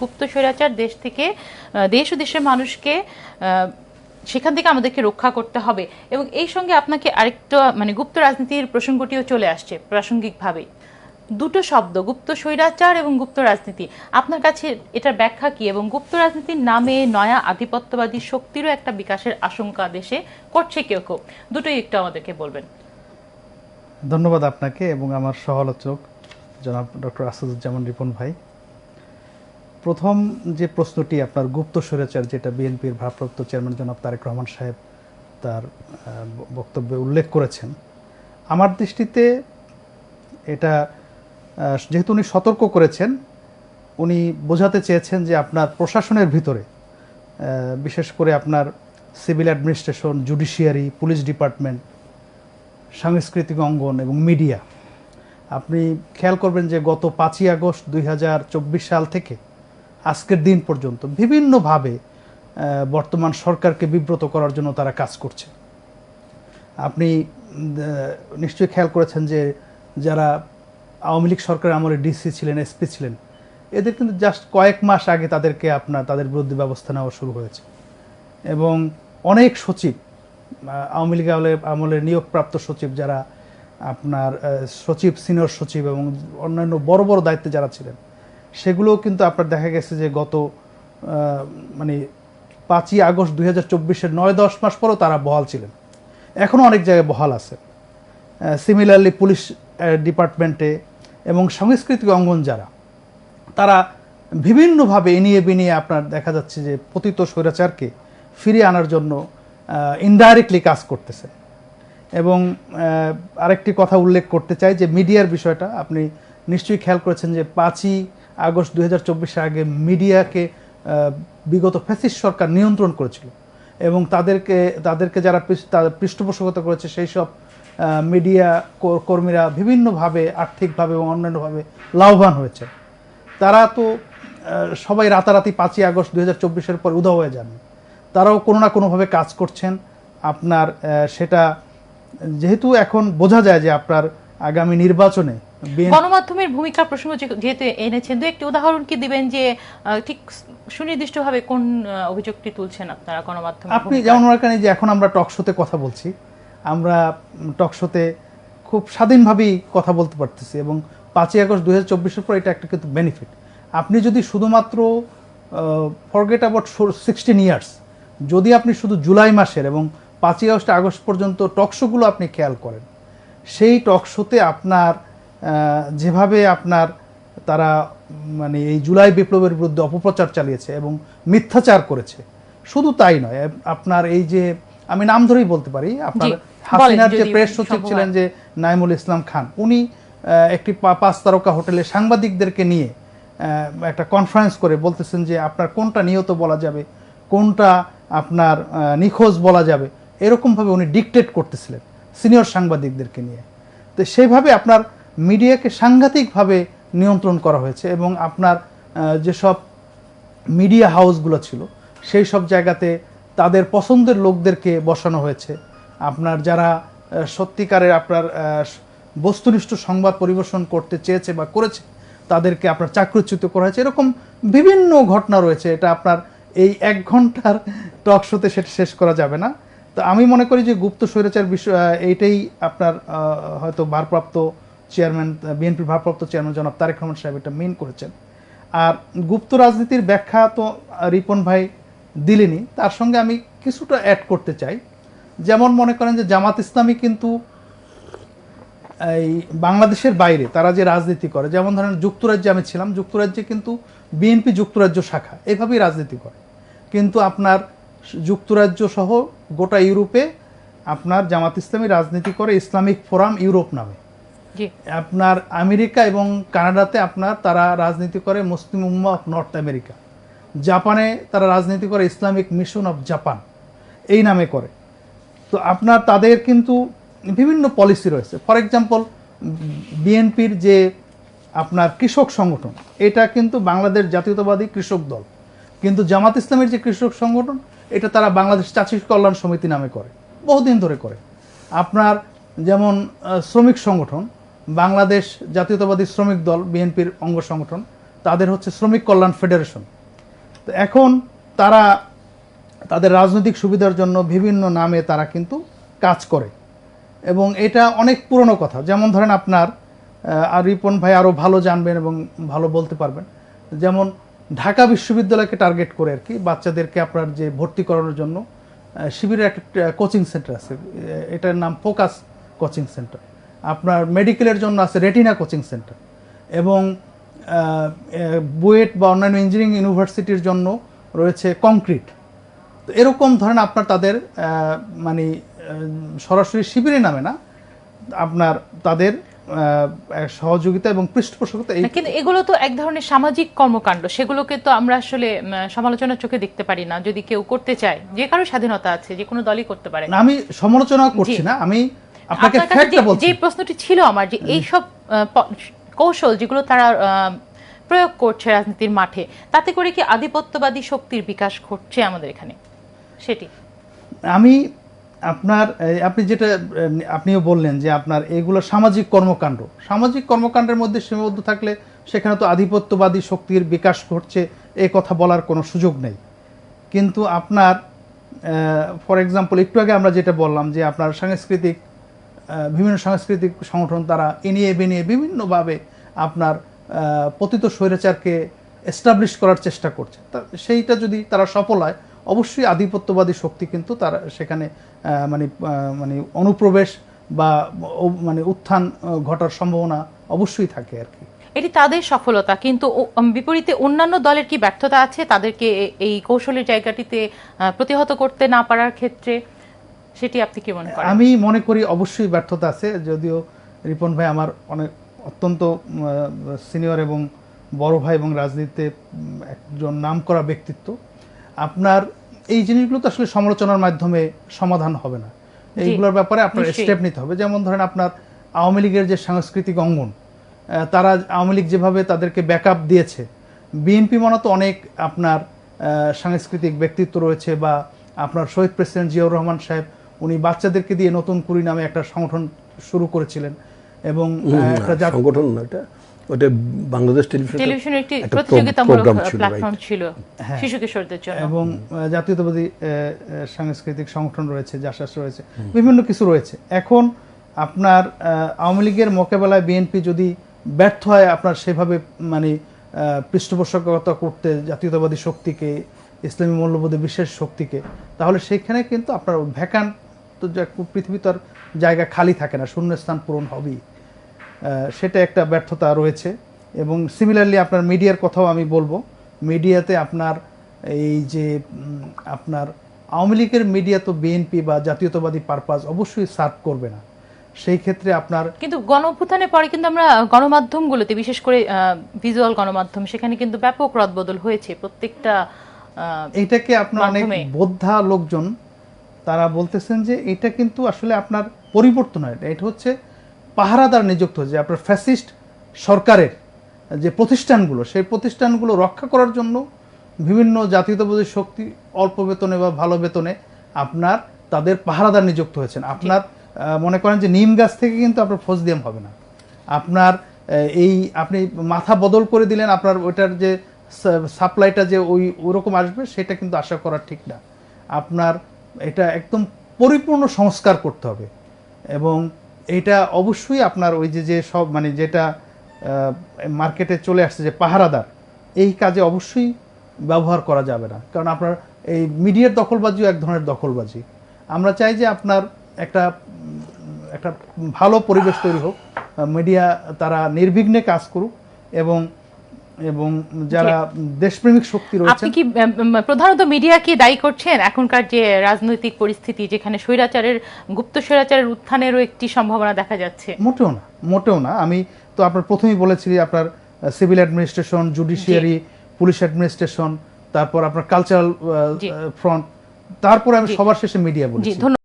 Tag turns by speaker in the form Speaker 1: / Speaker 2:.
Speaker 1: গুপ্ত স্বৈরাচার দেশ থেকে দেশ ও দেশের মানুষকে সেখান থেকে আমাদেরকে রক্ষা করতে হবে। এবং এই সঙ্গে আপনাকে আরেকটা মানে গুপ্ত রাজনীতির প্রসঙ্গটিও চলে আসছে প্রাসঙ্গিকভাবে। দুটো শব্দ, গুপ্ত স্বৈরাচার এবং গুপ্ত রাজনীতি। আপনার কাছে এটার ব্যাখ্যা কি? এবং গুপ্ত রাজনীতির নামে নয়া আধিপত্যবাদী শক্তিরও একটা বিকাশের আশঙ্কা দেশে করছে কেউ কেউ। দুটোই একটু আমাদেরকে বলবেন।
Speaker 2: ধন্যবাদ আপনাকে এবং আমার সহালোচক জনাব ডক্টর আসাদুজ্জামান রিপন ভাই। প্রথম যে প্রশ্নটি আপনার গুপ্ত স্বৈরাচার, যেটা বিএনপির ভারপ্রাপ্ত চেয়ারম্যান জনাব তারেক রহমান সাহেব তার বক্তব্যে উল্লেখ করেছেন, আমার দৃষ্টিতে এটা যেহেতু উনি সতর্ক করেছেন, উনি বোঝাতে চেয়েছেন যে আপনার প্রশাসনের ভিতরে বিশেষ করে আপনার civil administration, judiciary, police department, সাংস্কৃতিক অঙ্গন এবং মিডিয়া, আপনি খেয়াল করবেন যে গত পাঁচই আগস্ট দুই হাজার চব্বিশ সাল থেকে আজকের দিন পর্যন্ত বিভিন্নভাবে বর্তমান সরকারকে বিব্রত করার জন্য তারা কাজ করছে। আপনি নিশ্চয়ই খেয়াল করেছেন যে যারা আওয়ামী লীগ সরকারের আমলে ডিসি ছিলেন, এসপি ছিলেন, এদের কিন্তু জাস্ট কয়েক মাস আগে তাদেরকে আপনার, তাদের বিরুদ্ধে ব্যবস্থা নেওয়া শুরু হয়েছে। এবং অনেক সচিব আওয়ামী লীগ আমলে আমলের নিয়োগপ্রাপ্ত সচিব যারা আপনার সচিব, সিনিয়র সচিব এবং অন্যান্য বড় বড় দায়িত্বে যারা ছিলেন সেগুলোও কিন্তু আপনার দেখা গেছে যে গত মানে পাঁচই আগস্ট দুই হাজার চব্বিশের নয় দশ মাস পরেও তারা বহাল ছিলেন। এখনও অনেক জায়গায় বহাল আছে সিমিলারলি পুলিশ ডিপার্টমেন্টে এবং সাংস্কৃতিক অঙ্গন যারা, তারা বিভিন্নভাবে এনিয়ে বিনিয়ে আপনার দেখা যাচ্ছে যে পতিত স্বৈরাচারকে ফিরিয়ে আনার জন্য ইনডাইরেক্টলি কাজ করতেছে। এবং আরেকটি কথা উল্লেখ করতে চাই যে মিডিয়ার বিষয়টা, আপনি নিশ্চয়ই খেয়াল করেছেন যে পাঁচই আগস্ট দুই হাজার আগে মিডিয়াকে বিগত ফ্যাসিস্ট সরকার নিয়ন্ত্রণ করেছিল। এবং তাদেরকে তাদেরকে যারা পৃষ্ঠপোষকতা করেছে, সেই সব মিডিয়া কর্মীরা বিভিন্নভাবে আর্থিকভাবে এবং অন্যান্যভাবে লাভবান হয়েছে। তারা তো সবাই রাতারাতি পাঁচই আগস্ট দুই হাজার পর উধাও হয়ে যান। তারাও কোনো না কোনোভাবে কাজ করছেন। আপনার সেটা যেহেতু এখন বোঝা যায় যে আপনার আগামী নির্বাচনে
Speaker 1: গণমাধ্যমের ভূমিকা প্রসঙ্গ যেহেতু এনেছেন দু একটি উদাহরণ কি দিবেন যে ঠিক সুনির্দিষ্টভাবে কোন অভিযোগটি তুলছেন আপনারা গণমাধ্যমে
Speaker 2: আপনি যেমন মনে যে এখন আমরা টক শোতে কথা বলছি আমরা টক শোতে খুব স্বাধীনভাবেই কথা বলতে পারতেছি এবং পাঁচই আগস্ট দুই হাজার চব্বিশের পর এটা একটা কিন্তু বেনিফিট আপনি যদি শুধুমাত্র ফরগেট অ্যাবাউট সিক্সটিন ইয়ার্স যদি আপনি শুধু জুলাই মাসের এবং পাঁচই আগস্ট আগস্ট পর্যন্ত টক শোগুলো আপনি খেয়াল করেন সেই টক শোতে আপনার যেভাবে আপনার তারা মানে এই জুলাই বিপ্লবের বিরুদ্ধে অপপ্রচার চালিয়েছে এবং মিথ্যাচার করেছে শুধু তাই নয় আপনার এই যে আমি নাম ধরেই বলতে পারি আপনার হাসিনার যে প্রেস সচিব ছিলেন যে নাইমুল ইসলাম খান উনি একটি পাঁচ তারকা হোটেলে সাংবাদিকদেরকে নিয়ে একটা কনফারেন্স করে বলতেছেন যে আপনার কোনটা নিহত বলা যাবে কোনটা আপনার নিখোঁজ বলা যাবে এরকমভাবে উনি ডিকটেট করতেছিলেন সিনিয়র সাংবাদিকদেরকে নিয়ে। তো সেইভাবে আপনার মিডিয়াকে সাংঘাতিকভাবে নিয়ন্ত্রণ করা হয়েছে এবং আপনার যেসব মিডিয়া হাউসগুলো ছিল, সেই সব জায়গাতে তাদের পছন্দের লোকদেরকে বসানো হয়েছে। আপনার যারা সত্যিকারের আপনার বস্তুনিষ্ঠ সংবাদ পরিবেশন করতে চেয়েছে বা করেছে, তাদেরকে আপনার চাকরিচ্যুত করা হয়েছে। এরকম বিভিন্ন ঘটনা রয়েছে, এটা আপনার এই এক ঘণ্টার টক শোতে সেটা শেষ করা যাবে না। তো আমি মনে করি যে গুপ্ত স্বৈরাচার বিষয় এইটাই আপনার হয়তো ভারপ্রাপ্ত চেয়ারম্যান বিএনপির ভারপ্রাপ্ত চেয়ারম্যান জনাব তারেক রহমান সাহেব এটা মেন করেছেন। আর গুপ্ত রাজনীতির ব্যাখ্যা তো রিপন ভাই দিলেনি। তার সঙ্গে আমি কিছুটা অ্যাড করতে চাই। যেমন মনে করেন যে জামাত ইসলামী কিন্তু এই বাংলাদেশের বাইরে তারা যে রাজনীতি করে, যেমন ধরেন যুক্তরাজ্যে আমি ছিলাম, যুক্তরাজ্যে কিন্তু বিএনপি যুক্তরাজ্য শাখা, এভাবেই রাজনীতি করে। কিন্তু আপনার যুক্তরাজ্য সহ গোটা ইউরোপে আপনার জামাত ইসলামী রাজনীতি করে ইসলামিক ফোরাম ইউরোপ নামে। আপনার আমেরিকা এবং কানাডাতে আপনার তারা রাজনীতি করে মুসলিম উম্মা অফ নর্থ আমেরিকা। জাপানে তারা রাজনীতি করে ইসলামিক মিশন অফ জাপান। এই নামে করে। তো আপনার তাদের কিন্তু বিভিন্ন পলিসি রয়েছে। ফর এক্সাম্পল, বিএনপির যে আপনার কৃষক সংগঠন, এটা কিন্তু বাংলাদেশ জাতীয়তাবাদী কৃষক দল। কিন্তু জামাত ইসলামের যে কৃষক সংগঠন, এটা তারা বাংলাদেশ চাষী কল্যাণ সমিতি নামে করে। বহুদিন ধরে করে। আপনার যেমন শ্রমিক সংগঠন বাংলাদেশ জাতীয়তাবাদী শ্রমিক দল, বিএনপির অঙ্গ সংগঠন। তাদের হচ্ছে শ্রমিক কল্যাণ ফেডারেশন। তো এখন তারা তাদের রাজনৈতিক সুবিধার জন্য বিভিন্ন নামে তারা কিন্তু কাজ করে। এবং এটা অনেক পুরনো কথা। যেমন ধরেন আপনার আর রিপন ভাই আরও ভালো জানবেন এবং ভালো বলতে পারবেন। যেমন ঢাকা বিশ্ববিদ্যালয়কে টার্গেট করে আর কি, বাচ্চাদেরকে আপনার যে ভর্তি করানোর জন্য শিবিরের একটা কোচিং সেন্টার আছে। এটার নাম ফোকাস কোচিং সেন্টার। আপনার মেডিকেলের জন্য আছে রেটিনা কোচিং সেন্টার এবং বুয়েট বা অন্যান্য ইঞ্জিনিয়ারিং ইউনিভার্সিটির জন্য রয়েছে কংক্রিট তো এরকম ধরেন আপনার তাদের মানে সরাসরি শিবিরে নামে না আপনার তাদের সহযোগিতা এবং পৃষ্ঠপোষকতা
Speaker 1: কিন্তু এগুলো তো এক ধরনের সামাজিক কর্মকাণ্ড সেগুলোকে তো আমরা আসলে সমালোচনার চোখে দেখতে পারি না যদি কেউ করতে চায় যে কারও স্বাধীনতা আছে যে কোনো দলই করতে পারে।
Speaker 2: না, আমি সমালোচনা করছি না আমি আপনাকে ফ্যাক্টটা
Speaker 1: যে-
Speaker 2: বলছি।
Speaker 1: যে প্রশ্নটি ছিল আমার যে এই সব কৌশল যেগুলো তারা প্রয়োগ করছে রাজনীতির মাঠে তাতে করে কি আধিপত্যবাদী শক্তির বিকাশ ঘটছে আমাদের এখানে? সেটি।
Speaker 2: আমি আপনার আপনি যেটা আপনিও বললেন যে আপনার এগুলো সামাজিক কর্মকাণ্ড। সামাজিক কর্মকাণ্ডের মধ্যে সীমাবদ্ধ থাকলে সেখানে তো আধিপত্যবাদী শক্তির বিকাশ ঘটছে এই কথা বলার কোনো সুযোগ নেই। কিন্তু আপনার ফর এক্সাম্পল একটু আগে আমরা যেটা বললাম যে আপনার সাংস্কৃতিক বিভিন্ন সাংস্কৃতিক সংগঠন তারা এনিয়ে বেনিয়ে বিভিন্নভাবে আপনার পতিত স্বৈরাচারকে এস্টাবলিশ করার চেষ্টা করছে। তা সেইটা যদি তারা সফল হয়, অবশ্যই আধিপত্যবাদী শক্তি কিন্তু তারা সেখানে মানে মানে অনুপ্রবেশ বা মানে উত্থান ঘটার সম্ভাবনা অবশ্যই থাকে আর কি।
Speaker 1: এটি তাদের সফলতা, কিন্তু বিপরীতে অন্যান্য দলের কি ব্যর্থতা আছে? তাদেরকে এই কৌশলের জায়গাটিতে প্রতিহত করতে না পারার ক্ষেত্রে সেটি আপনি কি মনে করেন?
Speaker 2: আমি মনে করি অবশ্যই ব্যর্থতা আছে যদিও রিপন ভাই আমার অনেক অত্যন্ত সিনিয়র এবং বড় ভাই এবং রাজনীতিতে একজন নামকরা ব্যক্তিত্ব। আপনার এই জিনিসগুলো তো আসলে সমালোচনার মাধ্যমে সমাধান হবে না। এইগুলোর ব্যাপারে আপনার স্টেপ নিতে হবে। যেমন ধরেন আপনার আওয়ামী লীগের যে সাংস্কৃতিক অঙ্গন তারা আওয়ামী লীগ যেভাবে তাদেরকে ব্যাকআপ দিয়েছে বিএনপি মনে তো অনেক আপনার সাংস্কৃতিক ব্যক্তিত্ব রয়েছে বা আপনার শহীদ প্রেসিডেন্ট জিয়াউর রহমান সাহেব উনি বাচ্চাদেরকে দিয়ে নতুন কুড়ি নামে একটা সংগঠন শুরু করেছিলেন এবং একটা
Speaker 3: সংগঠন না এটা? ওটা বাংলাদেশ টেলিভিশন
Speaker 1: টেলিভিশনের একটি প্রতিযোগিতামূলক প্ল্যাটফর্ম ছিল
Speaker 2: হ্যাঁ।
Speaker 1: শিশু কিশোরদের জন্য।
Speaker 2: এবং জাতীয়তাবাদী সাংস্কৃতিক সংগঠন রয়েছে জাসাস রয়েছে বিভিন্ন কিছু রয়েছে। এখন আপনার আহ, আওয়ামী লীগের মোকাবেলায় বিএনপি যদি ব্যর্থ হয় আপনার সেভাবে মানে পৃষ্ঠপোষকতা করতে জাতীয়তাবাদী শক্তিকে ইসলামী মূল্যবোধে বিশেষ শক্তিকে তাহলে সেখানে কিন্তু আপনার ভ্যাকান্ট তো পৃথিবী তো আর জায়গা খালি থাকে না শূন্যস্থান পূরণ হবেই। সেটা একটা ব্যর্থতা রয়েছে। এবং সিমিলারলি আপনার মিডিয়ার কথাও আমি বলব। মিডিয়াতে আপনার এই যে আপনার আওয়ামী লীগের মিডিয়া তো বিএনপি বা জাতীয়তাবাদী পারপাস অবশ্যই সার্ভ করবে না। সেই ক্ষেত্রে আপনার
Speaker 1: কিন্তু গণ অভ্যুত্থানের পরে কিন্তু আমরা গণমাধ্যমগুলোতে বিশেষ করে ভিজুয়াল গণমাধ্যম সেখানে কিন্তু ব্যাপক রদবদল হয়েছে প্রত্যেকটা
Speaker 2: এইটাকে আপনার অনেক বোদ্ধা লোকজন তারা বলতেছেন যে এটা কিন্তু আসলে আপনার পরিবর্তন হয় এটা হচ্ছে পাহারাদার নিযুক্ত হয়েছে আপনার ফ্যাসিস্ট সরকারের যে প্রতিষ্ঠানগুলো সেই প্রতিষ্ঠানগুলো রক্ষা করার জন্য বিভিন্ন জাতীয়তাবাদী শক্তি অল্প বেতনে বা ভালো বেতনে আপনার তাদের পাহারাদার নিযুক্ত হয়েছেন। আপনার মনে করেন যে নিম গাছ থেকে কিন্তু আপনার ফৌজ দিয়াম হবে না। আপনার এই আপনি মাথা বদল করে দিলেন আপনার ওইটার যে সাপ্লাইটা যে ওই ওরকম আসবে সেটা কিন্তু আশা করা ঠিক না। আপনার এটা একদম পরিপূর্ণ সংস্কার করতে হবে। এবং এটা অবশ্যই আপনার ওই যে যে সব মানে যেটা মার্কেটে চলে আসছে যে পাহারাদার, এই কাজে অবশ্যই ব্যবহার করা যাবে না। কারণ আপনার এই মিডিয়ার দখলবাজিও এক ধরনের দখলবাজি। আমরা চাই যে আপনার একটা একটা ভালো পরিবেশ তৈরি হোক। মিডিয়া তারা নির্বিঘ্নে কাজ করুক এবং এবং যারা দেশপ্রেমিক শক্তি রয়েছে
Speaker 1: আপনি কি প্রধানত মিডিয়াকে দায়ী করছেন? এখনকার যে রাজনৈতিক পরিস্থিতি যেখানে স্বৈরাচারের গুপ্ত স্বৈরাচারের উত্থানেরও একটি সম্ভাবনা দেখা যাচ্ছে।
Speaker 2: মোটেও না মোটেও না। আমি তো আপনার প্রথমেই বলেছি আপনার civil administration judiciary police administration তারপর আপনার কালচারাল। ফ্রন্ট তারপরে আমি সবার শেষে মিডিয়া বলছি।